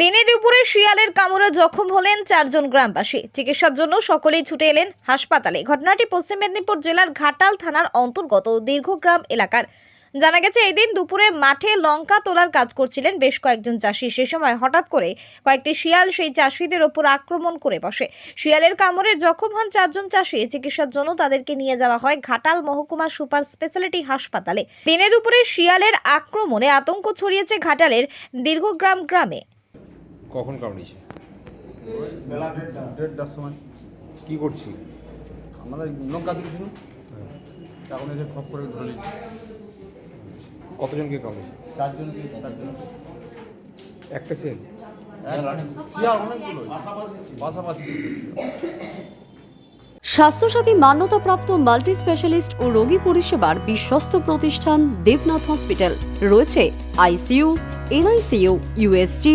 দিনে দুপুরে শিয়ালের কামড়ে জখম হলেন চারজন গ্রামবাসী। চিকিৎসার জন্য সকলেই ছুটে এলেন হাসপাতালে। ঘটনাটি পশ্চিম মেদিনীপুর জেলার ঘাটাল থানার অন্তর্গত দীর্ঘগ্রাম এলাকার। জানা গেছে এই দিন দুপুরে মাঠে লঙ্কা তোলার কাজ করছিলেন বেশ কয়েকজন চাষি। সে সময় হঠাৎ করে কয়েকটি শিয়াল সেই চাষিদের ওপর আক্রমণ করে বসে। শিয়ালের কামড়ে জখম হন চারজন চাষি। চিকিৎসার জন্য তাদেরকে নিয়ে যাওয়া হয় ঘাটাল মহকুমা সুপার স্পেশালিটি হাসপাতালে। দিনে দুপুরে শিয়ালের আক্রমণে আতঙ্ক ছড়িয়েছে ঘাটালের দীর্ঘগ্রাম গ্রামে। কখন কামড়িয়েছে? বেলা দেড়টা। দেড়টার সময়। কি করছিল? আমাদের লঙ্কা দিয়েছিল। এখন এসে খপ করে ধরে নিচ্ছি কতজনকে কামড়িয়েছে? চারজনকে চারজন। একটা সেল পাশাপাশি স্বাস্থ্যসাথী মান্যতাপ্রাপ্ত মাল্টি স্পেশালিস্ট ও রোগী পরিষেবার বিশ্বস্ত প্রতিষ্ঠান দেবনাথ হসপিটাল। রয়েছে ICU NICU USG